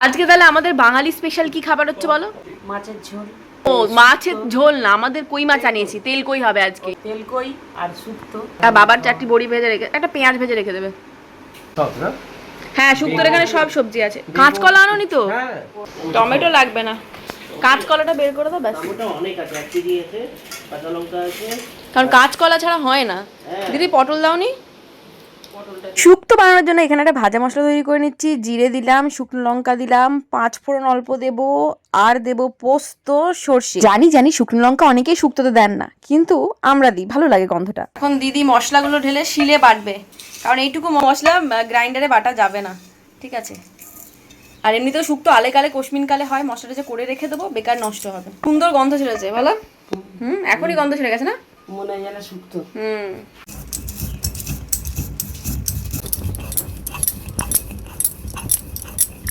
আজকে তাহলে আমাদের বাঙালি স্পেশাল কি খাবার হচ্ছে বলো? মাছের ঝোল। ও মাছের ঝোল না আমাদের কই মাছ আনিয়েছি? তেল কই হবে আজকে? তেলকই আর শুক্তো আর বাবার চারটি বড়ি ভেজে রেখে একটা পেঁয়াজ ভেজে রেখে দেবে। সব না? হ্যাঁ শুক্তোর এখানে সব সবজি আছে। কাঁচকলা আনোনি তো? হ্যাঁ। টমেটো লাগবে না। কাঁচকলাটা বের করে দাও ব্যাস। অনেক আছে এক কেজি আছে কাঁচা লঙ্কা আছে। কারণ কাঁচকলা ছাড়া হয় না। হ্যাঁ। দিদি পটল দাওনি? পটলটা শুক্তো বানানোর জন্য এখানে একটা ভাজা মশলা তৈরি করে নিচ্ছি। জিরে দিলাম শুকনো লঙ্কা দিলাম পাঁচ ফোড়ন অল্প দেব আর দেব পোস্ত সর্ষে। জানি জানি শুকনো লঙ্কা অনেকেই শুক্তোতে দেন না কিন্তু আমরা দিই ভালো লাগে গন্ধটা। এখন দিদি মশলাগুলো ঢেলে শিলে বাটবে কারণ এইটুকু মশলা গ্রাইন্ডারে বাটা যাবে না ঠিক আছে? আর এমনিতেও শুক্তো আলে কালে কশ্মিন কালে হয় মশলাটা যে করে রেখে দেবো বেকার নষ্ট হবে। সুন্দর গন্ধ ছেড়েছে ভালো? হুম এখনই গন্ধ ছেড়ে গেছে না? মনে হয় যেন শুক্তো। হুম।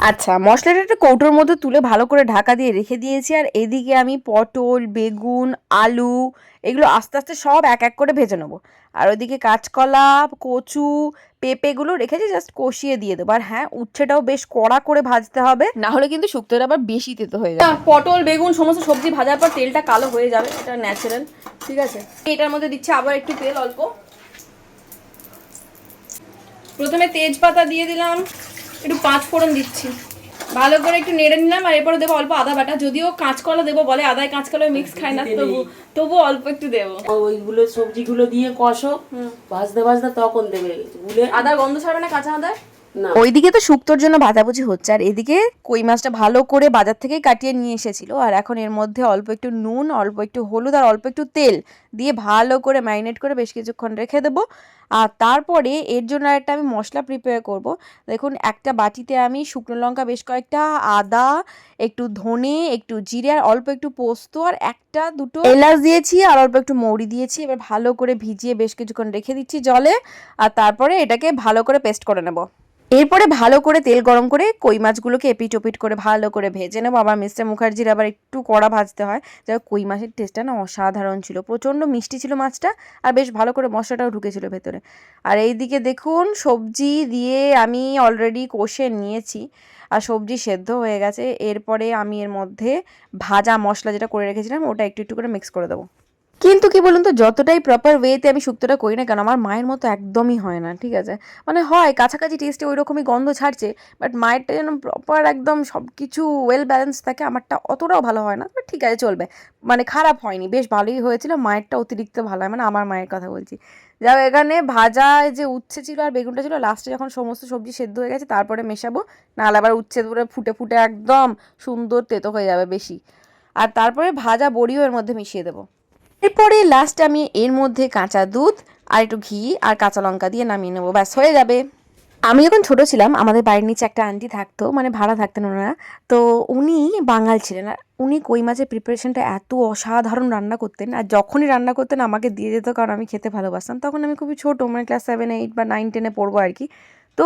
আচ্ছা মশলাটা একটা কৌটোর মধ্যে তুলে ভালো করে ঢাকা দিয়ে রেখে দিয়েছি। আর এদিকে আমি পটল বেগুন আলু এগুলো আস্তে আস্তে সব এক এক করে ভেজে নেব। আর ওইদিকে কাঁচকলা কচু পেঁপেগুলো রেখেছি জাস্ট কষিয়ে দিয়ে দেবো। আর হ্যাঁ উচ্ছেটাও বেশ কড়া করে ভাজতে হবে। না হলে কিন্তু শুক্তোটা আবার বেশি তেতো হয়ে যাবে। পটল বেগুন সমস্ত সবজি ভাজার পর তেলটা কালো হয়ে যাবে এটা ন্যাচারাল ঠিক আছে? এটার মধ্যে দিচ্ছি আবার একটু তেল অল্প। প্রথমে তেজপাতা দিয়ে দিলাম। একটু পাঁচ ফোড়ন দিচ্ছি। ভালো করে একটু নেড়ে নিলাম আর এরপরে দেবো অল্প আদা বাটা। যদিও কাঁচকলা দেবো বলে আদায় কাঁচকলা মিক্স খায় না তবু তবু অল্প একটু দেবো। ওইগুলো সবজিগুলো দিয়ে কষো। ভাজতে ভাজতে তখন দেবে। গুলে আদা গন্ধ ছাড়বে না কাঁচা আদার? না ওইদিকে তো শুক্তোর জন্য ভাজাভুজি হচ্ছে, আর এদিকে কই মাছটা ভালো করে বাজার থেকে কাটিয়ে নিয়ে এসেছিল, আর এখন এর মধ্যে অল্প একটু নুন, অল্প একটু হলুদ আর অল্প একটু তেল দিয়ে ভালো করে ম্যারিনেট করে বেশ কিছুক্ষণ রেখে দেবো। আর তারপরে এর জন্য একটা আমি মশলা প্রিপেয়ার করব। দেখুন, একটা বাটিতে আমি শুকনো লঙ্কা বেশ কয়েকটা, আদা, একটু ধনে, একটু জিরে আর অল্প একটু পোস্ত আর একটা দুটো এলাচ দিয়েছি আর অল্প একটু মৌরি দিয়েছি। এবার ভালো করে ভিজিয়ে বেশ কিছুক্ষণ রেখে দিচ্ছি জলে, আর তারপরে এটাকে ভালো করে পেস্ট করে নেব। এরপরে ভালো করে তেল গরম করে কই মাছগুলোকে এপিট ওপিট করে ভালো করে ভেজে নেব। আবার মিস্টার মুখার্জির আবার একটু কড়া ভাজতে হয়। যাই কই মাছের টেস্টটা না অসাধারণ ছিল। প্রচণ্ড মিষ্টি ছিল মাছটা আর বেশ ভালো করে মশলাটাও ঢুকেছিল ভেতরে। আর এইদিকে দেখুন, সবজি দিয়ে আমি অলরেডি কষে নিয়েছি আর সবজি সেদ্ধ হয়ে গেছে। এরপরে আমি এর মধ্যে ভাজা মশলা যেটা করে রেখেছিলাম, ওটা একটু একটু করে মিক্স করে দেবো। কিন্তু কি বলুন তো, যতটাই প্রপার ওয়েতে আমি শুক্তোটা করি না কেন, আমার মায়ের মতো একদমই হয় না, ঠিক আছে? মানে হয়, কাছাকাছি টেস্টে ওই রকমই গন্ধ ছাড়ছে বাট মায়েরটা যেন প্রপার একদম সব কিছু ওয়েল ব্যালেন্স থাকে, আমারটা অতটাও ভালো হয় না ঠিক আছে, চলবে। মানে খারাপ হয়নি, বেশ ভালোই হয়েছিল, মায়েরটা অতিরিক্ত ভালো হয় মানে আমার মায়ের কথা বলছি। যাও এখানে ভাজা যে উচ্ছে ছিল আর বেগুনটা ছিল লাস্টে যখন সমস্ত সবজি সেদ্ধ হয়ে গেছে, তারপরে মেশাবো, নাহলে আবার উচ্ছে পুরো ফুটে ফুটে একদম সুন্দর তেতো হয়ে যাবে বেশি। আর তারপরে ভাজা বড়িও এর মধ্যে মিশিয়ে দেবো। এরপরে লাস্ট আমি এর মধ্যে কাঁচা দুধ, আর একটু ঘি, আর কাঁচা লঙ্কা দিয়ে নামিয়ে নেব, ব্যাস, হয়ে যাবে। আমি যখন ছোট ছিলাম, আমাদের বাড়ির নিচে একটা আন্টি থাকতো মানে ভাড়া থাকতেন ওনারা। তো উনি বাঙাল ছিলেন, আর উনি কই মাছের প্রিপারেশনটা এত অসাধারণ রান্না করতেন, আর যখনই রান্না করতেন আমাকে দিয়ে যেত, কারণ আমি খেতে ভালোবাসতাম। তখন আমি খুবই ছোটো মানে ক্লাস সেভেন এইট বা নাইন টেনে পড়ব আর কি। তো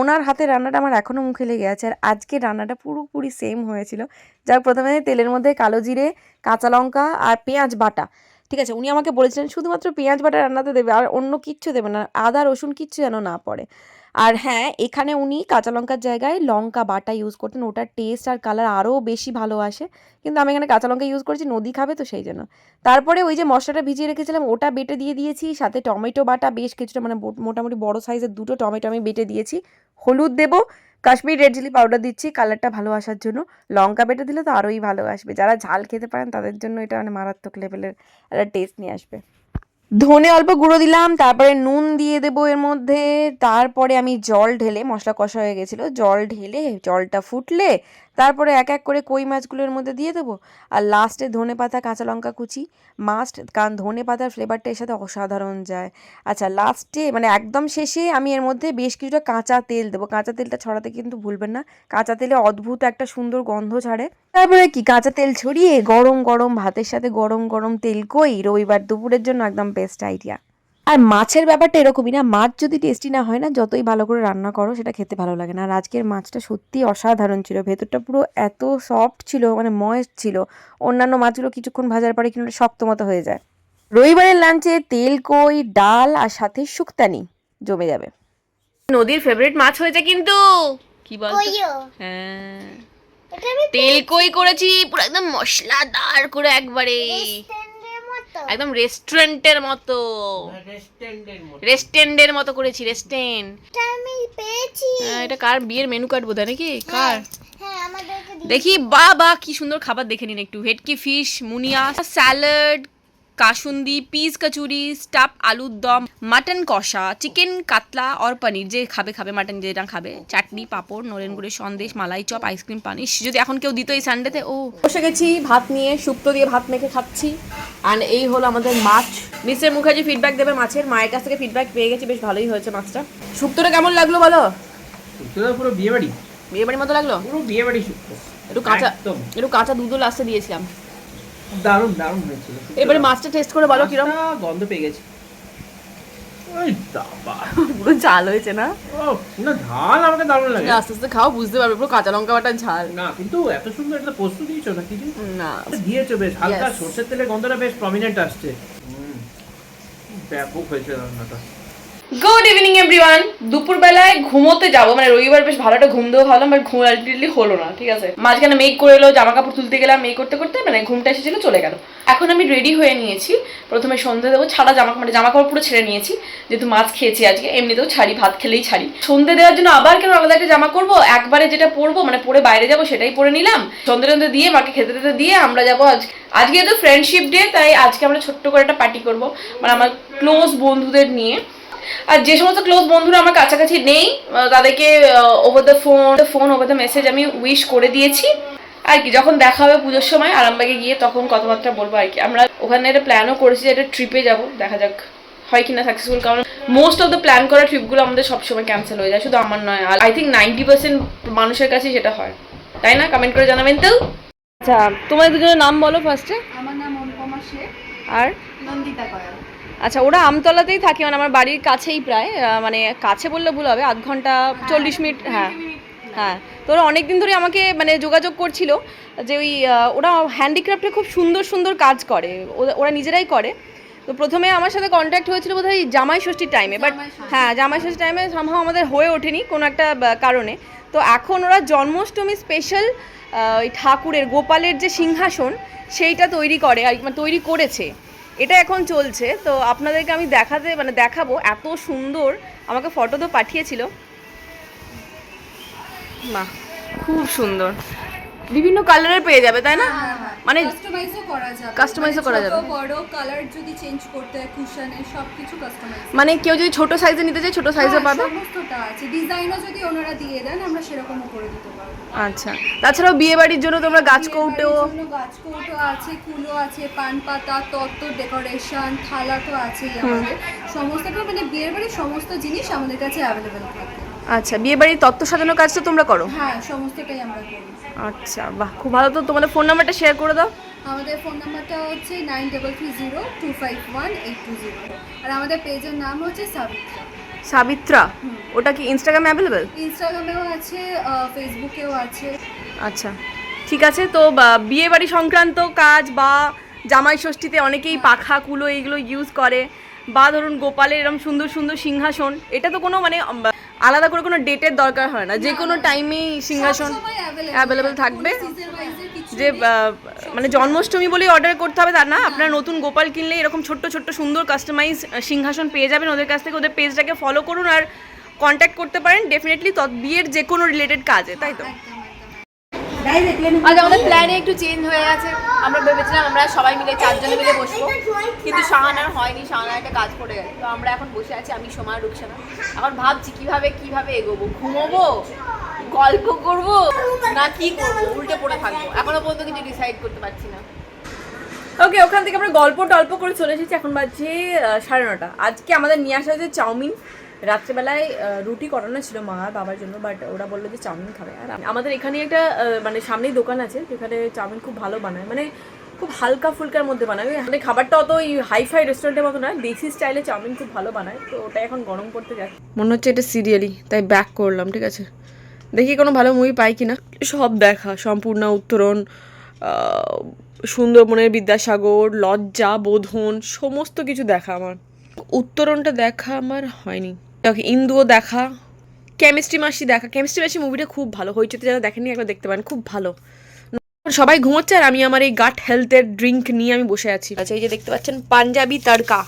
ওনার হাতে রান্নাটা আমার এখনও মুখে লেগে আছে, আর আজকে রান্নাটা পুরোপুরি সেম হয়েছিল। যাক, প্রথমে তেলের মধ্যে কালো জিরে, কাঁচা লঙ্কা, আর পেঁয়াজ বাটা। ঠিক আছে, উনি আমাকে বলেছিলেন শুধুমাত্র পেঁয়াজ বাটা রান্নাতে দেবে আর অন্য কিচ্ছু দেবে না, আদা, রসুন কিচ্ছু যেন না পড়ে। আর হ্যাঁ এখানে উনি কাঁচা লঙ্কার জায়গায় লঙ্কা বাটা ইউজ করতেন, ওটার টেস্ট আর কালার আরও বেশি ভালো আসে। কিন্তু আমি এখানে কাঁচা লঙ্কা ইউজ করেছি, নদী খাবে তো সেই জন্য। তারপরে ওই যে মশলাটা ভিজিয়ে রেখেছিলাম, ওটা বেটে দিয়ে দিয়েছি, সাথে টমেটো বাটা, বেশ কিছুটা মানে মোটামুটি বড় সাইজের দুটো টমেটো আমি বেটে দিয়েছি। হলুদ দেবো কাশ্মীর রেড চিলি পাউডার দিচ্ছি কালারটা ভালো আসার জন্য। লঙ্কা বেটে দিলে তো আরোই ভালো আসবে। যারা ঝাল খেতে পারেন, তাদের জন্য এটা মানে মারাত্মক লেভেলের একটা টেস্ট নিয়ে আসবে। ধনে অল্প গুঁড়ো দিলাম, তারপরে নুন দিয়ে দেবো এর মধ্যে, তারপরে আমি জল ঢেলে, মশলা কষা হয়ে গেছিল, জল ঢেলে জলটা ফুটলে, তারপরে এক এক করে কই মাছগুলোর মধ্যে দিয়ে দেবো। আর লাস্টে ধনে পাতা, কাঁচা লঙ্কা কুচি মাস্ট কারণ ধনে পাতার ফ্লেভারটা এর সাথে অসাধারণ যায়। আচ্ছা লাস্টে মানে একদম শেষে আমি এর মধ্যে বেশ কিছুটা কাঁচা তেল দেবো। কাঁচা তেলটা ছড়াতে কিন্তু ভুলবেন না, কাঁচা তেলে অদ্ভুত একটা সুন্দর গন্ধ ছাড়ে। তারপরে কি, কাঁচা তেল ছড়িয়ে গরম গরম ভাতের সাথে গরম গরম তেল কই, রবিবার দুপুরের জন্য একদম বেস্ট আইডিয়া আর মাছের ব্যাপারটা এরকমই না মাছ যদি টেস্টি না হয় না যতই ভালো করে রান্না করো সেটা খেতে ভালো লাগে না। আর আজকের মাছটা সত্যি অসাধারণ ছিল। ভেতরটা পুরো এত সফট ছিল মানে ময়েস্ট ছিল। অন্যান্য মাছগুলো কিছুক্ষণ ভাজার পরে কিন্তু শক্ত মতো হয়ে যায়। রবিবারের লাঞ্চে তেল কই ডাল আর সাথে শুক্তানি জমে যাবে। নদীর ফেভারিট মাছ হয়েছে কিন্তু কি বল হ্যাঁ। তেল কই করেছি? পুরো একদম মশলাদার করে একবারে। একদম রেস্টুরেন্টের মতো। রেস্টুরেন্টের মতো। মতো করেছি রেস্টুরেন্ট এটা আমি পেয়েছি। এটা কার বিয়ের মেনু কার্ড বোধ নাকি? কার? হ্যাঁ আমাদেরকে দিয়ে- দেখি বা বা কি সুন্দর খাবার দেখে নিন একটু। ভেটকি ফিশ মুনিয়া salad kasundi piece kachori stuff আলুর দম মাটন কষা চিকেন কাতলা আর পনির যে খাবে খাবে মাটন যেটা খাবে। চাটনি পাঁপড় নরেন গুড়ের sandesh malai chop ice cream punish. যদি এখন কেউ দিত এই সানডেতে ও। বসে গেছি ভাত নিয়ে শুক্তো দিয়ে ভাত মেখে খাচ্ছি। আর এই হলো আমাদের মাছ। মিস্টার মুখার্জি ফিডব্যাক দেবে মাছের মায়ের কাছ থেকে ফিডব্যাক পেয়ে গেছি বেশ ভালোই হয়েছে মাছটা। শুক্তোটা কেমন লাগল বলো? পুরো বিয়ে বাড়ি বিয়ে বাড়ির মতো লাগল? পুরো বিয়ে বাড়ি শুক্তো একটু কাঁচা একটু কাঁচা দুধও লাস্টে দিয়েছিলাম। দারুণ দারুণ হয়েছিল। এবারে মাছটা টেস্ট করে বলো কিরম? মাছটা গন্ধ পেয়ে গেছি। পুরো ঝাল হয়েছে না? না ঝাল আমাকে দারুণ লাগে। আস্তে আস্তে খাও বুঝতে পারবে পুরো কাঁচা লঙ্কা বাটার ঝাল। না কিন্তু এত সুন্দর একটা পোস্ত দিয়েছ না। কিছু না দিয়েছ বেশ হালকা সর্ষের তেলের গন্ধটা বেশ প্রমিনেন্ট আসছে। হুম। ব্যাপক হয়েছে রান্নাটা। গুড ইভিনিং এভরিওয়ান দুপুরবেলায় ঘুমোতে যাব। মানে রবিবার বেশ ভালো একটা ঘুম দেবো ভাবলাম বাট ঘুম আলটিমেটলি হলো না, ঠিক আছে? মাঝখানে মেক করে এলো জামা কাপড় তুলতে গেলাম মেক করতে করতে মানে ঘুমটা এসেছিল, চলে গেল। এখন আমি রেডি হয়ে নিয়েছি। প্রথমে সন্ধে দেবো, ছাড়া জামা মানে জামা কাপড় পুরো ছেড়ে নিয়েছি। যেহেতু মাছ খেয়েছি আজকে, এমনিতেও ছাড়ি, ভাত খেলেই ছাড়ি। সন্ধে দেওয়ার জন্য আবার কেন আলাদা একটা জামা করব? একবারে যেটা পরবো মানে পরে বাইরে যাব, সেটাই পরে নিলাম। সন্ধে টন্ধে দিয়ে, মাকে খেতে খেতে দিয়ে আমরা যাব আজ আজকে তো ফ্রেন্ডশিপ ডে তাই আজকে আমরা ছোট্ট করে একটা পার্টি করব। মানে আমার ক্লোজ বন্ধুদের নিয়ে। আর যে সমস্ত ক্লোজ বন্ধুরা আমার কাছাকাছি নেই তাদেরকে over the phone phone over the message আমি উইশ করে দিয়েছি। আর কি যখন দেখা হবে পুজোর সময় আরামবাগে গিয়ে তখন কথাবার্তা বলব আর কি। আমরা ওখানে একটা প্ল্যানও করেছি যে একটা ট্রিপে যাব দেখা যাক হয় কিনা সাকসেসফুল কারণ মোস্ট অফ দ্য প্ল্যান করা ট্রিপগুলো আমাদের সবসময় ক্যান্সেল হয়ে যায় শুধু আমার নয় আর আই থিঙ্ক নাইনটি পার্সেন্ট মানুষের কাছে সেটা হয়। তাই না? কমেন্ট করে জানাবেন তো? আচ্ছা তোমাদের দুজনের নাম বলো ফার্স্টে আমার নাম অনুপমা শেখ আর? নন্দিতা কয়াল। আচ্ছা ওরা আমতলাতেই থাকে মানে আমার বাড়ির কাছেই প্রায় মানে কাছে বললে ভুল হবে আধ ঘণ্টা চল্লিশ মিনিট হ্যাঁ হ্যাঁ। তো ওরা অনেক দিন ধরে আমাকে মানে যোগাযোগ করছিল যে ওই ওরা হ্যান্ডিক্রাফটে খুব সুন্দর সুন্দর কাজ করে ওরা- নিজেরাই করে। তো প্রথমে আমার সাথে কন্ট্যাক্ট হয়েছিল বোধহয় জামাই ষষ্ঠীর টাইমে বাট হ্যাঁ জামাই ষষ্ঠীর টাইমে সম্ভব আমাদের হয়ে ওঠেনি কোনো একটা কারণে। তো এখন ওরা জন্মাষ্টমী স্পেশাল ওই ঠাকুরের গোপালের যে সিংহাসন সেইটা তৈরি করে আর মানে তৈরি করেছে। এটা এখন চলছে তো আপনাদেরকে আমি দেখাতে মানে দেখাবো এত সুন্দর আমাকে ফটো তো পাঠিয়েছিল। বাহ খুব সুন্দর। বিভিন্ন কালারের পেয়ে যাবে তাই না? মানে কাস্টমাইজও করা যাবে। Customize ও মানে করা যাবে। বড় কালার যদি চেঞ্জ করতে হয় কুশনের সবকিছু কাস্টমাইজ মানে কেউ যদি ছোট সাইজে নিতে চায় ছোট সাইজও পাবে? সমস্তটা আছে। ডিজাইনও যদি ওনারা দিয়ে দেন আমরা সেরকমও করে দিতে আচ্ছা। তাছাড়াও বিয়ে বাড়ির জন্য তোমরা গাছ কৌটো জন্য গাছকৌটো আছে কুলো আছে পান পাতা তত্ত্ব ডেকোরেশন থালা তো আছেই আমাদের। সমস্তটা মানে বিয়ের বাড়ির সমস্ত জিনিস আমাদের কাছে অ্যাভেলেবেল থাকে। আচ্ছা বিয়ে বাড়ির তত্ত্ব সাজানো কাজটা তোমরা করো? হ্যাঁ সমস্তটাই আমরা করি। আচ্ছা বাহ খুব ভালো। তো তোমাদের ফোন নাম্বারটা শেয়ার করে দাও। আমাদের ফোন নাম্বারটা হচ্ছে nine double three zero two five one eight two zero আর আমাদের পেজের নাম হচ্ছে সাবিত্রা। সাবিত্রা ওটা কি ইনস্টাগ্রামে অ্যাভেলেবেল ইনস্টাগ্রামেও আছে ফেসবুকেও আছে। আচ্ছা ঠিক আছে তো বিয়ে বাড়ি সংক্রান্ত কাজ বা জামাই ষষ্ঠীতে অনেকেই পাখা কুলো এইগুলো ইউজ করে। বা ধরুন গোপালের এরকম সুন্দর সুন্দর সিংহাসন এটা তো কোনো মানে আলাদা করে কোনো ডেটের দরকার হয় না। যে কোনো টাইমেই সিংহাসন অ্যাভেলেবেল থাকবে। যে মানে জন্মাষ্টমী বলেই অর্ডার করতে হবে তার না, আপনার নতুন গোপাল কিনলে এরকম ছোট্ট ছোট্ট, সুন্দর কাস্টমাইজ সিংহাসন পেয়ে যাবেন ওদের কাছ থেকে, ওদের পেজটাকে ফলো করুন আর কন্ট্যাক্ট করতে পারেন ডেফিনেটলি বিয়ের যে কোনো রিলেটেড কাজে, তাই তো। আজ আমাদের প্ল্যানে একটু চেঞ্জ হয়ে গেছে। আমরা ভেবেছিলাম আমরা সবাই মিলে, চারজনে মিলে বসবো। কিন্তু শাহানার হয়নি শাহানার একটা কাজ পড়ে গেছে। তো আমরা এখন বসে আছি, আমি সময় রুকসানা। এখন ভাবছি কীভাবে কীভাবে এগোবো? ঘুমোবো? গল্প করব? না কি করব? উল্টে পড়ে থাকব। এখনও পর্যন্ত কিছু ডিসাইড করতে পারছি না। ওকে ওখান থেকে আমরা গল্প টল্প করে চলে এসেছি। এখন বাজছে সাড়ে নটা। আজকে আমাদের নিয়ে আসা হয়েছে চাউমিন। রাত্রেবেলায় রুটি করানো ছিল মা আর বাবার জন্য বাট ওরা বলল যে চাউমিন খাবে। আর আমাদের এখানে একটা মানে সামনেই দোকান আছে যেখানে চাউমিন খুব ভালো বানায়। মানে খুব হালকা ফুলকার মধ্যে বানায়। মানে খাবারটা অত ওই হাইফাই রেস্টুরেন্টের মতো নয় দেশি স্টাইলে চাউমিন খুব ভালো বানায়। তো ওটা এখন গরম করতে যায় মনে হচ্ছে এটা সিরিয়ালি তাই ব্যাক করলাম ঠিক আছে? দেখি কোনো ভালো মুভি পাই কি না সব দেখা, সম্পূর্ণ উত্তরণ সুন্দরবনের বিদ্যাসাগর, লজ্জা, বোধন, সমস্ত কিছু দেখা আমার। উত্তরণটা দেখা আমার হয়নি। ইন্দুও দেখা কেমিস্ট্রি মাসি দেখা। কেমিস্ট্রি মাসি মুভিটা খুব ভালো। হইচতে যারা দেখেনি একবার দেখতে পারেন, খুব ভালো। সবাই ঘুমোচ্ছে আর আমি আমার এই গাট হেলথের ড্রিঙ্ক নিয়ে আমি বসে আছি। আচ্ছা এই যে দেখতে পাচ্ছেন, পাঞ্জাবি তড়কা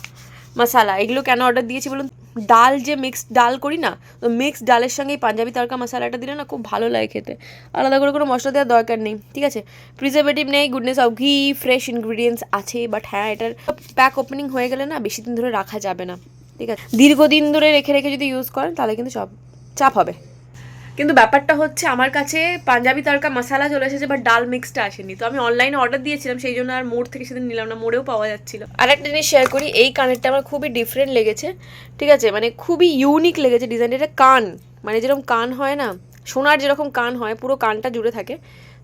মশালা এগুলো কেন অর্ডার দিয়েছি বলুন ডাল যে মিক্সড ডাল করি না, তো মিক্সড ডালের সঙ্গে এই পাঞ্জাবি তড়কা মশালাটা দিলে না খুব ভালো লাগে খেতে। আলাদা করে কোনো মশলা দেওয়ার দরকার নেই, ঠিক আছে? প্রিজারভেটিভ নেই goodness of ghee fresh ingredients আছে বাট হ্যাঁ এটার প্যাক ওপেনিং হয়ে গেলে না বেশি দিন ধরে রাখা যাবে না, ঠিক আছে? দীর্ঘদিন ধরে রেখে রেখে যদি ইউজ করেন, তাহলে কিন্তু সব চাপ হবে। কিন্তু ব্যাপারটা হচ্ছে আমার কাছে পাঞ্জাবি তড়কা মশালা চলে এসেছে বাট ডাল মিক্সটা আসেনি। তো আমি অনলাইনে অর্ডার দিয়েছিলাম, সেই জন্য আর মোড় থেকে সেদিন নিলাম না, মোড়েও পাওয়া যাচ্ছিল। আর একটা জিনিস শেয়ার করি, এই কানেরটা আমার খুবই ডিফারেন্ট লেগেছে, ঠিক আছে? মানে খুবই ইউনিক লেগেছে ডিজাইনটা এটা কান। মানে যেরকম কান হয় না, সোনার যেরকম কান হয়, পুরো কানটা জুড়ে থাকে।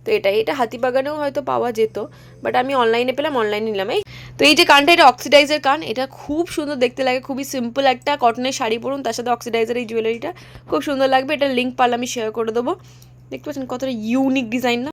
তো এটাই, এটা হাতিবাগানেও হয়তো পাওয়া যেত বাট আমি অনলাইনে পেলাম অনলাইনে নিলাম। এই, তো এই যে কানটা, এটা অক্সিডাইজার কান, এটা খুব সুন্দর দেখতে লাগে, খুবই সিম্পল একটা কটনের শাড়ি পরুন, তার সাথে অক্সিডাইজার এই জুয়েলারিটা খুব সুন্দর লাগবে, এটা লিঙ্ক পারলে আমি শেয়ার করে দেবো। দেখতে পাচ্ছেন কতটা ইউনিক ডিজাইন না?